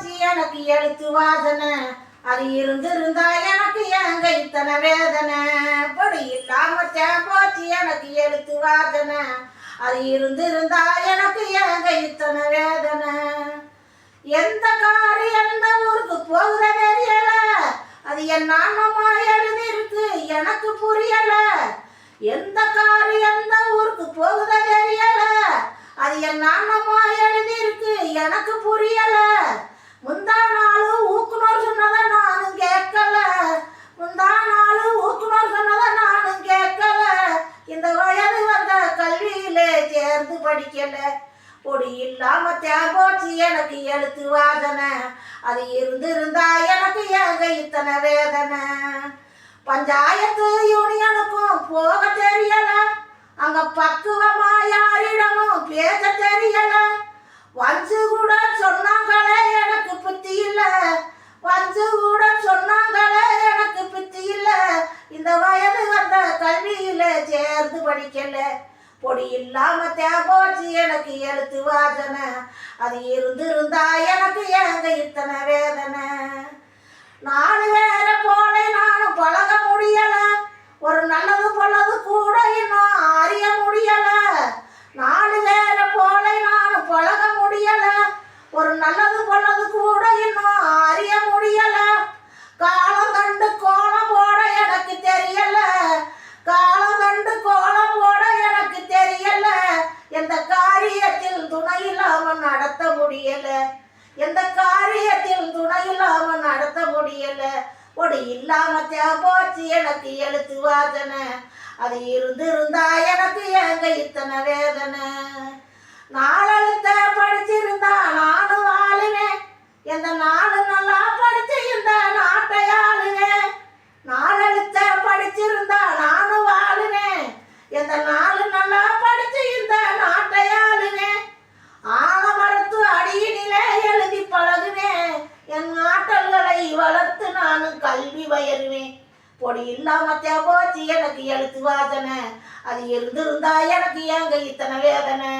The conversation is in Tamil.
வச்சு எனக்கு எழுத்து வாசனை. அது இருந்திருந்தா எனக்கு எங்க இத்தனை வேதனை. பொடி இல்லாம போச்சு எனக்கு எழுத்து வாசனை. அது இருந்திருந்தா எனக்கு எங்க இத்தனை வேதனை. எந்த காரு எந்த ஊருக்கு போகுத தெரியல. அது என் நாமமா எழுதிருக்கு எனக்கு புரியல. எந்த காரு எந்த ஊருக்கு போகுத தெரியல அது என் நாமமா எழுதிருக்கு எனக்கு புரியல முந்தா நாள் ஊக்குனர் சொன்னதை நானும் கேட்கல முந்தா நாள் ஊக்குனர் சொன்னதை நானும் கேட்கல இந்த வயது வந்த கல்வியிலே சேர்ந்து படிக்கல. பொடி இல்லாம தேம்போச்சு எனக்கு எழுத்து வாதனை. அது இருந்திருந்தா எனக்கு எங்க இத்தனை வேதனை. பஞ்சாயத்து யூனியனுக்கும் போக தெரியல. அங்க பக்குவமா யாரிடமும் பேச தெரியல. வஞ்சு கூட சொன்னாங்களே எனக்கு புத்தி இல்ல. வஞ்சு கூட சொன்னாங்களே எனக்கு புத்தி இல்ல. இந்த வயது வந்த கல்வியில சேர்ந்து படிக்கல. பொடி இல்லாம தேம்போச்சு எனக்கு எழுத்து வாசனை. அது இருந்திருந்தா எனக்கு ஏங்க இத்தனை வேதனை? நாலு வேற போனேன் நானும் பழக முடியல. ஒரு நல்லது பொல்லது கூட இன்னும் அறிய முடியல. நாலு வேற போல நானும் பழக முடியல. ஒரு நல்லது பொல்லது கூட இன்னும் அறிய முடியல. காலம் கண்டு கோலம் போட எனக்கு தெரியல காலம் கண்டு கோலம் போட எனக்கு தெரியல எந்த காரியத்தில் துணை இல்லாம நடத்த முடியல. எந்த காரியத்தில் துணை இல்லாம நடத்த முடியல. ஒடி இல்லாம போச்சு எனக்கு எழுத்து வாதனை அது இருந்திருந்தா எனக்கு எங்க இத்தனை வேதனை? நாளை நானும் கல்வி வயருவேன் பொடி இல்லாம போச்சு எனக்கு எழுத்து வாசனை. அது இருந்திருந்தா எனக்கு ஏங்க இத்தனை வேதனை?